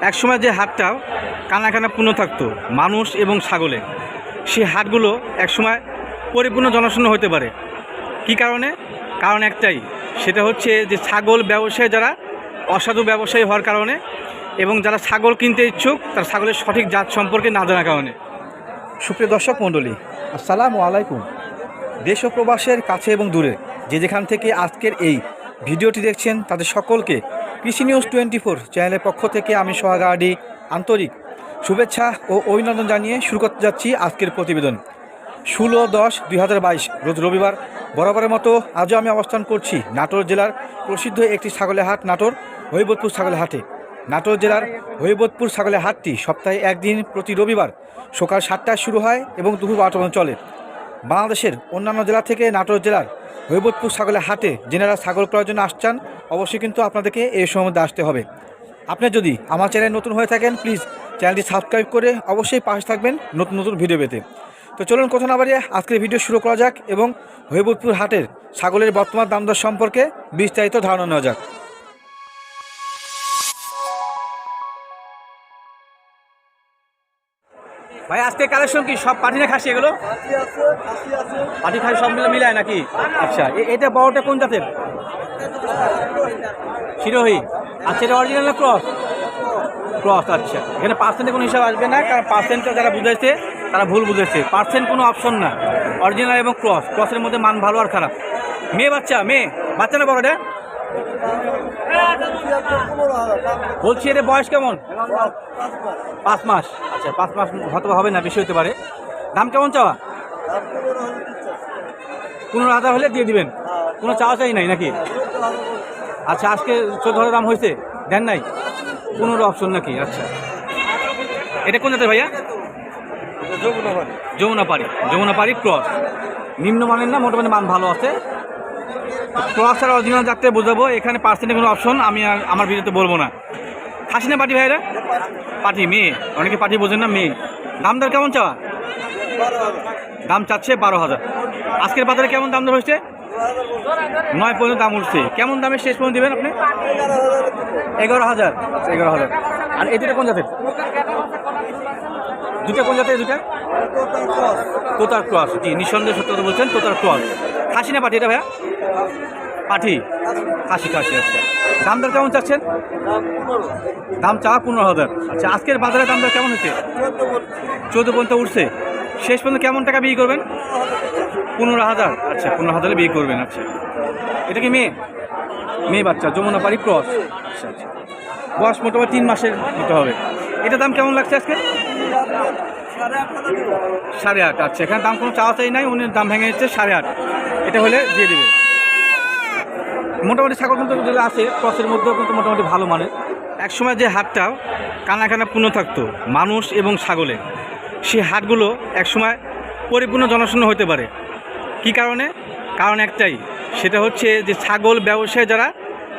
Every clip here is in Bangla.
একসময় যে হাটটা কানা কানা পূর্ণ থাকতো, মানুষ এবং ছাগলে সেই হাটগুলো একসময় পরিপূর্ণ জনশূন্য হতে পারে। কি কারণে? কারণ একটাই, সেটা হচ্ছে যে ছাগল ব্যবসায়ী যারা, অসাধু ব্যবসায়ী হওয়ার কারণে এবং যারা ছাগল কিনতে ইচ্ছুক, তারা ছাগলের সঠিক জাত সম্পর্কে না জানার কারণে। সুপ্রিয় দর্শক মণ্ডলী, আসসালামু আলাইকুম। দেশ ও প্রবাসের কাছে এবং দূরে, যে যেখান থেকে আজকের এই ভিডিওটি দেখছেন, তাদের সকলকে কৃষি নিউজ টোয়েন্টি ফোর চ্যানেলের পক্ষ থেকে আমি সোহাগাডি আন্তরিক শুভেচ্ছা ও অভিনন্দন জানিয়ে শুরু করতে যাচ্ছি আজকের প্রতিবেদন। ষোলো দশ দুই হাজার বাইশ, রোজ রবিবার, বরাবরের মতো আজও আমি অবস্থান করছি নাটোর জেলার প্রসিদ্ধ একটি ছাগলের হাট নাটোর, হৈবতপুর ছাগলের হাটে। নাটোর জেলার হৈবতপুর ছাগলের হাটটি সপ্তাহে একদিন প্রতি রবিবার সকাল সাতটায় শুরু হয় এবং দুপুর বারোটা পর্যন্ত চলে। বাংলাদেশের অন্যান্য জেলা থেকে নাটোর জেলার হৈবতপুর ছাগলের হাটে যেনারা ছাগল ক্রয়ের জন্য আসছেন, অবশ্যই কিন্তু আপনাদেরকে এই সময় মধ্যে আসতে হবে। আপনি যদি আমার চ্যানেল নতুন হয়ে থাকেন প্লিজ চ্যানেলটি সাবস্ক্রাইব করে অবশ্যই পাশে থাকবেন নতুন নতুন ভিডিও পেতে। তো চলুন কথা না বাড়িয়ে আজকের ভিডিও শুরু করা যাক এবং হৈবতপুর হাটের ছাগলের বর্তমান দাম দর সম্পর্কে বিস্তারিত ধারণা নেওয়া যাক। ভাই, আজকে কালেকশন কি? সব পাঠি না খাসি এগুলো? পাঠি খাসি সব মিলে মিলায় নাকি? আচ্ছা এটা বড়টা কোন জাতের? শিরোহী। আচ্ছা এটা অরিজিনাল না ক্রস ক্রস আচ্ছা। এখানে পার্সেন্টে কোনো হিসাব আসবে না, কারণ পার্সেন্টটা যারা বুঝেছে তারা ভুল বুঝেছে পার্সেন্ট কোনো অপশন না। অরিজিনাল এবং ক্রস ক্রসের মধ্যে মান ভালো আর খারাপ। মেয়ে বাচ্চা মেয়ে। বাচ্চা না বড়টা? বলছি এটা বয়স কেমন? পাঁচ মাস। আচ্ছা পাঁচ মাস হয়তো হবে না বেশি হতে পারে। দাম কেমন চাওয়া? পনেরো হাজার হলে দিয়ে দিবেন। কোনো চাওয়া চাই নাই নাকি? আচ্ছা আজকে চোদ্দ হাজার দাম হয়েছে দেন নাই? পনেরো অপশন নাকি? আচ্ছা। এটা কোন জাতের ভাইয়া? যমুনা পাড়ি। যমুনা পাড়ি ক্রস। নিম্নমানের না মোটামুটি মান ভালো আছে। ক্রস আর অরিজিনাল যাত্রায় বোঝাবো। এখানে পার্সেন্টের কোনো অপশন আমি আমার ভিডিওতে বলব না। খাসি না পাটি ভাইরা? পাটি মেয়ে। অনেকে পাটি বোঝেন না, মেয়ে। দাম দর কেমন চাওয়া? দাম চাচ্ছে বারো হাজার। আজকের বাজারে কেমন দাম দর হয়েছে? নয় পর্যন্ত দাম উঠছে। কেমন দামে শেষ পর্যন্ত দেবেন আপনি? এগারো হাজার। এগারো হাজার। আর এই দুটা কোন জাতের? দুটা কোন জাতের দুটা তোতার ক্রস। জি, নিঃসন্দেহে সত্য বলছেন, তোতার ক্রস। খাসি না পাটি এটা ভাইয়া? পাঠি খাসি খাসি আচ্ছা। দাম দর কেমন চাচ্ছেন? দাম চাওয়া পনেরো হাজার। আচ্ছা আজকের বাজারে দাম দর কেমন হচ্ছে? চোদ্দ পর্যন্ত উঠছে। শেষ পর্যন্ত কেমন টাকা বিয়ে করবেন? পনেরো হাজার। আচ্ছা পনেরো হাজারে বিয়ে করবেন আচ্ছা। এটা কি মেয়ে? মেয়ে বাচ্চা, যমুনা পাড়ি ক্রস। আচ্ছা আচ্ছা। বয়স মোটামুটি তিন মাসের মতো হবে। এটা দাম কেমন লাগছে আজকে? সাড়ে আট আচ্ছা। এখানে দাম কোনো চাওয়া চাই নাই, উনি দাম ভেঙে যাচ্ছে সাড়ে আট। এটা হলে দিয়ে দেবে। মোটামুটি ছাগল কিন্তু যেগুলো আছে, ক্রসের মধ্যেও কিন্তু মোটামুটি ভালো মানের। একসময় যে হাটটা কানা কানা পূর্ণ থাকতো, মানুষ এবং ছাগলে, সেই হাটগুলো একসময় পরিপূর্ণ জনশূন্য হতে পারে। কি কারণে? কারণ একটাই, সেটা হচ্ছে যে ছাগল ব্যবসায়ী যারা,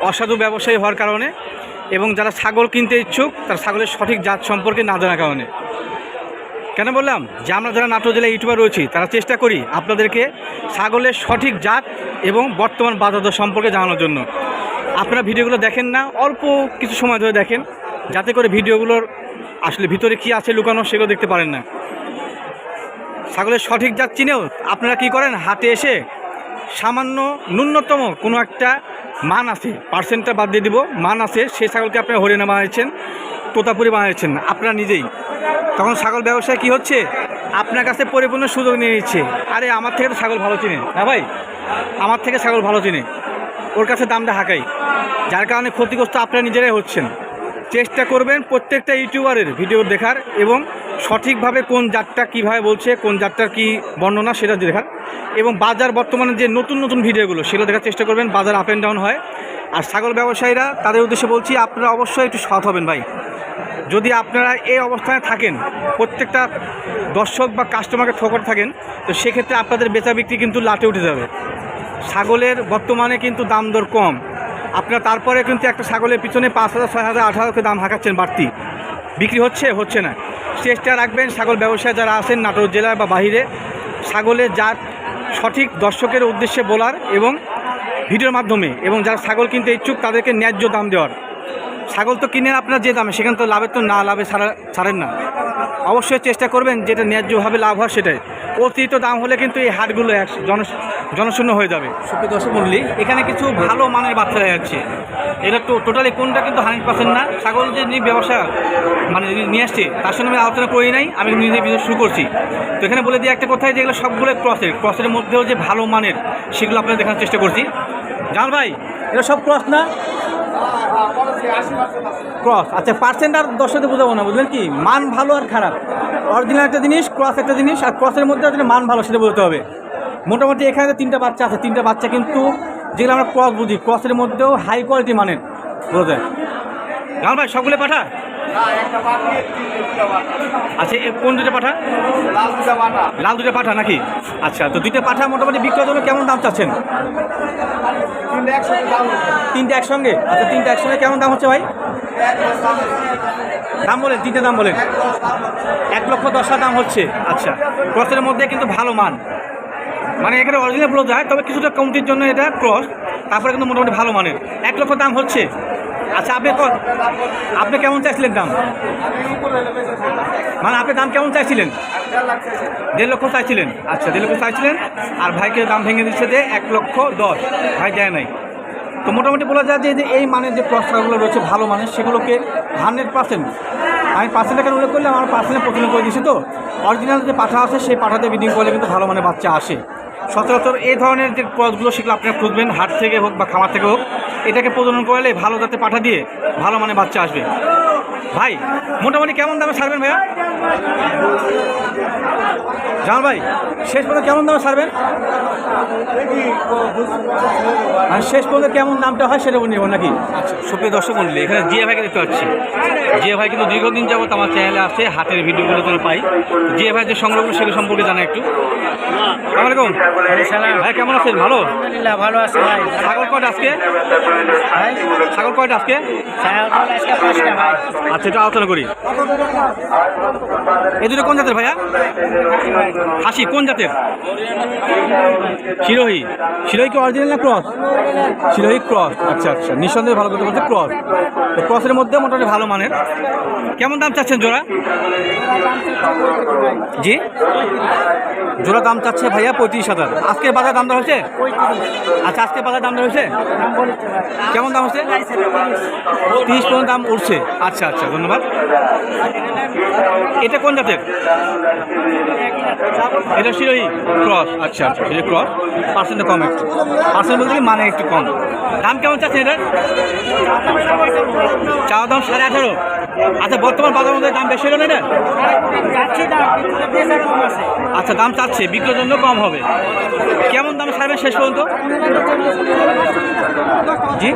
অসাধু ব্যবসায়ী হওয়ার কারণে এবং যারা ছাগল কিনতে ইচ্ছুক, তারা ছাগলের সঠিক জাত সম্পর্কে না জানার কারণে। কেন বললাম? যে আমরা যারা নাটোর জেলায় ইউটিউবার রয়েছি, তারা চেষ্টা করি আপনাদেরকে ছাগলের সঠিক জাত এবং বর্তমান বাজার সম্পর্কে জানানোর জন্য। আপনারা ভিডিওগুলো দেখেন না, অল্প কিছু সময় ধরে দেখেন, যাতে করে ভিডিওগুলোর আসলে ভিতরে কি আছে লুকানো সেগুলো দেখতে পারেন না। ছাগলের সঠিক জাত চিনেও আপনারা কি করেন? হাতে এসে সামান্য ন্যূনতম কোনো একটা মান আছে পার্সেন্টটা বাদ দিয়ে দিব, মান আছে, সেই ছাগলকে আপনারা হরিণা বানিয়েছেন তোতাপুরি বানিয়েছেন আপনারা নিজেই। তখন ছাগল ব্যবসায় কি হচ্ছে? আপনার কাছে পরিপূর্ণ সুযোগ নিয়ে নিচ্ছে। আরে, আমার থেকে তো ছাগল ভালো চিনে। হ্যাঁ ভাই? আমার থেকে ছাগল ভালো চিনে। ওর কাছে দামটা হাঁকাই। যার কারণে ক্ষতিগ্রস্ত আপনারা নিজেরাই হচ্ছেন। চেষ্টা করবেন প্রত্যেকটা ইউটিউবারের ভিডিও দেখার এবং সঠিকভাবে কোন জাতটা কীভাবে বলছে, কোন জাতটার কী বর্ণনা সেটা দেখার এবং বাজার বর্তমানে যে নতুন নতুন ভিডিওগুলো, সেগুলো দেখার চেষ্টা করবেন, বাজার আপ অ্যান্ড ডাউন হয়। আর ছাগল ব্যবসায়ীরা, তাদের উদ্দেশ্যে বলছি, আপনারা অবশ্যই একটু সৎ হবেন ভাই। যদি আপনারা এই অবস্থানে থাকেন, প্রত্যেকটা দর্শক বা কাস্টমারকে ঠকর থাকেন, তো সেক্ষেত্রে আপনাদের বেচা বিক্রি কিন্তু লাটে উঠে যাবে। ছাগলের বর্তমানে কিন্তু দাম দর কম। আপনারা তারপরে কিন্তু একটা ছাগলের পিছনে পাঁচ হাজার, ছয় হাজার, আট হাজার করে দাম হাঁকাচ্ছেন বাড়তি। বিক্রি হচ্ছে হচ্ছে না। চেষ্টা রাখবেন ছাগল ব্যবসায় যারা আছেন নাটোর জেলায় বা বাহিরে, ছাগলের জাত সঠিক দর্শকের উদ্দেশ্যে বলার এবং ভিডিওর মাধ্যমে এবং যারা ছাগল কিনতে ইচ্ছুক তাদেরকে ন্যায্য দাম দেওয়ার। ছাগল তো কিনেন আপনার যে দামে, সেখানে তো লাভের তো না লাভে ছাড়া ছাড়েন না। অবশ্যই চেষ্টা করবেন, যেটা ন্যায্যভাবে লাভ হয় সেটাই। অতিরিক্ত দাম হলে কিন্তু এই হাটগুলো জন, জনশূন্য হয়ে যাবে। সুপ্রিয় দর্শক মন্ডলী, এখানে কিছু ভালো মানের বাচ্চা যাচ্ছে। এটা তো টোটালি কোনটা কিন্তু হান্ড্রেড পার্সেন্ট না। ছাগল যে নিয়ে ব্যবসা মানে নিয়ে আসছে, তার সঙ্গে আমি আলোচনা করি নাই, আমি নিজে বিজনেস শুরু করছি। তো এখানে বলে দিই একটা কথাই, যেগুলো সবগুলো ক্রসের ক্রসের মধ্যেও যে ভালো মানের, সেগুলো আপনাদের দেখানোর চেষ্টা করছি। জান ভাই এটা সব ক্রস না? ক্রস আচ্ছা পার্সেন্ট আর দশ সাথে বোঝাবো না, বুঝলেন কি? মান ভালো আর খারাপ। অরিজিনাল একটা জিনিস ক্রস একটা জিনিস, আর ক্রসের মধ্যে আসলে মান ভালো, সেটা বলতে হবে। মোটামুটি এখানে তিনটা বাচ্চা আছে, তিনটা বাচ্চা কিন্তু যেগুলো আমরা ক্রস বুঝি ক্রসের মধ্যেও হাই কোয়ালিটি মানের বোঝা যায় ভাই সবগুলো পাঠা? আচ্ছা কোন দুটো পাঠা? লাল দুটো পাঠা। নাকি? আচ্ছা তো দুইটা পাঠা মোটামুটি বিক্রয়ের জন্য কেমন দাম চাচ্ছেন? তিনটে একসঙ্গে আচ্ছা তিনটে একসঙ্গে কেমন দাম হচ্ছে ভাই? দাম বলেন তিনটে দাম বলেন। এক লক্ষ দশ হাজার দাম হচ্ছে। আচ্ছা ক্রসের মধ্যে কিন্তু ভালো মান। মানে এখানে অরিজিনাল ব্লো যায় তবে কিছুটা কমতির জন্য এটা ক্রস তারপরে কিন্তু মোটামুটি ভালো মানের। এক লক্ষ দাম হচ্ছে। আচ্ছা আপনি ক- আপনি কেমন চাইছিলেন দাম? মানে আপনি দাম কেমন চাইছিলেন? দেড় লক্ষ চাইছিলেন। আচ্ছা দেড় লক্ষ চাইছিলেন। আর ভাইকে দাম ভেঙে দিচ্ছে যে এক লক্ষ দশ। ভাই দেয় নাই। তো মোটামুটি বলা যায় যে এই মানের যে ক্রসগুলো রয়েছে ভালো মানের, সেগুলোকে হান্ড্রেড পার্সেন্ট। আমি পার্সেন্ট এখানে উল্লেখ করলাম, আমার পার্সেন্টে প্রথমে করে দিয়েছি তো। অরিজিনাল যে পাঠা আছে, সেই পাঠাতে বিডিং করলে কিন্তু ভালো মানের বাচ্চা আসে। সচরাচর এই ধরনের যে ক্রসগুলো, সেগুলো আপনারা খুঁজবেন, হাট থেকে হোক বা খামার থেকে হোক। এটাকে প্রজনন করলে ভালো যাতে পাঠা দিয়ে ভালো মানে বাচ্চা আসবে। ভাই, মোটামুটি কেমন দামে ছাড়বেন ভাইয়া? জামাল ভাই, শেষ পর্যন্ত কেমন দামে ছাড়বেন? আর শেষ পর্যন্ত কেমন দামটা হয় সেটা নেব নাকি? আচ্ছা সুপ্রিয় দর্শক মন্ডলী, এখানে জিয়া ভাইকে দেখতে পাচ্ছি। জিয়া ভাই কিন্তু দীর্ঘদিন যাবত আমার চ্যানেলে আছে, হাতের ভিডিওগুলো তো পাই। জিয়া ভাই যে সংগ্রহ সেগুলো সম্পর্কে জানা একটু। ভাই কেমন আছেন? ভালো? আলহামদুলিল্লাহ ভালো আছে ভাই। ছাগল কয়টা আজকে? ভাই? ছাগল কয়টা আজকে? ভাই। আচ্ছা একটু আলোচনা করি। এই দুটো কোন জাতের ভাইয়া? হাসি কোন জাতের? শিরোহী। শিরোহী কি অরিজিনাল না ক্রস শিরোহী ক্রস আচ্ছা আচ্ছা। নিঃসন্দেহে ভালো কথা বলতে ক্রস তো ক্রসের মধ্যে মোটামুটি ভালো মানের। কেমন দাম চাচ্ছেন জোড়া? জি? জোড়া দাম চাচ্ছে ভাইয়া পঁয়ত্রিশ হাজার। আজকে বাজার দাম দর হয়েছে? আচ্ছা আজকে বাজার দাম দর হয়েছে? কেমন দাম হচ্ছে? তিরিশ পর্যন্ত দাম উঠছে। আচ্ছা আচ্ছা ধন্যবাদ। এটা কোন জাতের? এটা শিরোহী ক্রস। আচ্ছা আচ্ছা ক্রস। পার্সেন্টটা কম একটু। পার্সেন্ট বলতে মানে একটু কম। দাম কেমন চাচ্ছে এটা চাওয়া দাম সাড়ে আঠারো। আচ্ছা বর্তমান বাজার মধ্যে দাম বেশি হলো না আচ্ছা দাম চাচ্ছে বিক্রির জন্য কম হবে। কেমন দামে ছাড়বেন শেষ পর্যন্ত? জি?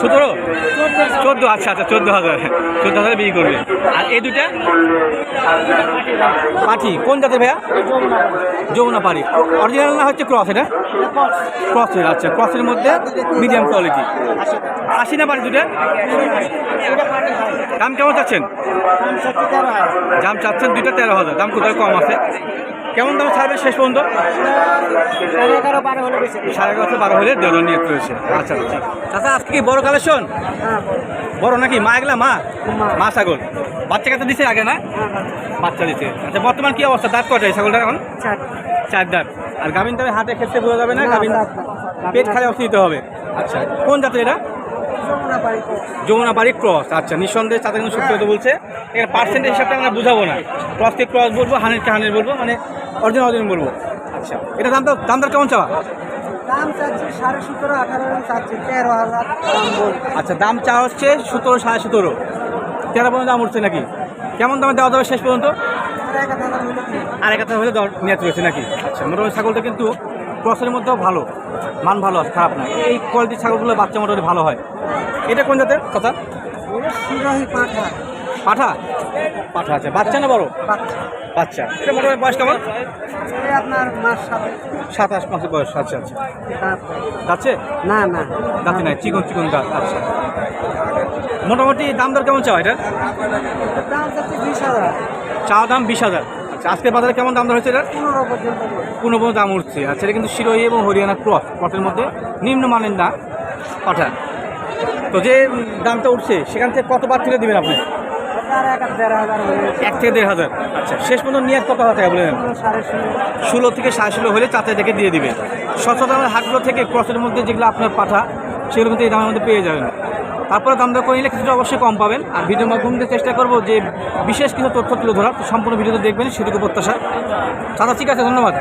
সতেরো? চোদ্দ আচ্ছা আচ্ছা চোদ্দ হাজার। চোদ্দ হাজার বিক্রি করবে। আর এই দুটা পাঠি কোন জাতের ভাইয়া? যমুনা পাড়ি অরিজিনাল না হচ্ছে ক্রস এটা? ক্রসের আচ্ছা ক্রসের মধ্যে মিডিয়াম কোয়ালিটি আশি না পাড়ি দুটা দাম কেমন চাচ্ছেন? দাম চাচ্ছেন দুইটা তেরো হাজার। দাম কোথায় কম আছে? কেমন দাম ছাড়বে শেষ পর্যন্ত? সাড়ে এগারো বারো হলে সাড়ে এগারোশো বারো হলে দেড় নিয়ে রয়েছে আচ্ছা আচ্ছা। চাচা আজকে কি বড় কালেকশন? বড় নাকি? মা এগুলা মা? মা। ছাগল। বাচ্চা কাছে দিছে আগে না? বাচ্চা দিছে। আচ্ছা বর্তমান কি অবস্থা? দাঁত কয়টা এই ছাগলটা এখন? চার। চার দাঁত। আর গাভিন তবে হাতে ক্ষেত্রে বোঝা যাবে না গাভিন পেট খালি অবস্থা দিতে হবে। আচ্ছা কোন জাতের এটা? যমুনা বাড়ি ক্রস আচ্ছা নিঃসন্দেহে তাদের কিন্তু সত্যি কথা বলছে। এখানে পার্সেন্টেজ হিসাবটা আমরা বুঝাবো না। ক্রসকে ক্রস বলব হান্ড্রেডকে হান্ড্রেড বলব মানে অরিজিনাল অরিজিনাল বলব। আচ্ছা এটা দাম দাম দর কেমন চাওয়া? দাম চাচ্ছি সাড়ে সতেরো আঠারো চাচ্ছি তেরো হাজার দাম আচ্ছা দাম চাওয়া হচ্ছে সতেরো সাড়ে সতেরো। তেরো পর্যন্ত দাম উঠছে নাকি? কেমন দামে দেওয়া যাবে শেষ পর্যন্ত? আর এক হাজার হলে নিয়ত রয়েছে নাকি? আচ্ছা মোটামুটি ছাগলটা কিন্তু ক্রসের মধ্যেও ভালো। মান ভালো আছে খারাপ না। এই কোয়ালিটির ছাগলগুলো বাচ্চা মোটামুটি ভালো হয়। এটা কোন জাতের? কথা? পাঠা। পাঠা পাঠা আছে। বাচ্চা না বড়? বাচ্চা। এটা মোটামুটি বয়স কেমন? আপনার মাস সাতাশ মাসের বয়স। আচ্ছা আচ্ছা। যাচ্ছে না না। দাঁতি নাই। চিকন চিকন দাঁত। আচ্ছা। মোটামুটি দাম দর কেমন চাও এটা চা দাম বিশ হাজার। আচ্ছা আজকে বাজারে কেমন দাম দর হচ্ছে এটা পনেরো পর্যন্ত কোনো কোনো দাম উঠছে। আচ্ছা এটা কিন্তু শিরোহী এবং হরিয়ানা ক্রস ক্রসের মধ্যে নিম্নমানের না পাঠা। তো যে দামটা উঠছে, সেখান থেকে কতবার তুলে দেবেন আপনি? এক থেকে দেড় হাজার। আচ্ছা শেষ পর্যন্ত নিয়ে কত হাজার টাকা ষোলো থেকে সাড়ে ষোলো হলে চাতে থেকে দিয়ে দিবে দামের হাটগুলো থেকে ক্রসের মধ্যে যেগুলো আপনার পাঠা, সেগুলো কিন্তু এই দামের মধ্যে পেয়ে যাবেন। তারপরে দাম দর করে নিলে কিছুটা অবশ্যই কম পাবেন। আর ভিডিওর মাধ্যমে চেষ্টা করব যে বিশেষ কিছু তথ্য তুলে ধরার। সম্পূর্ণ ভিডিওতে দেখবেন, সেটুকু প্রত্যাশা। দাদা ঠিক আছে, ধন্যবাদ।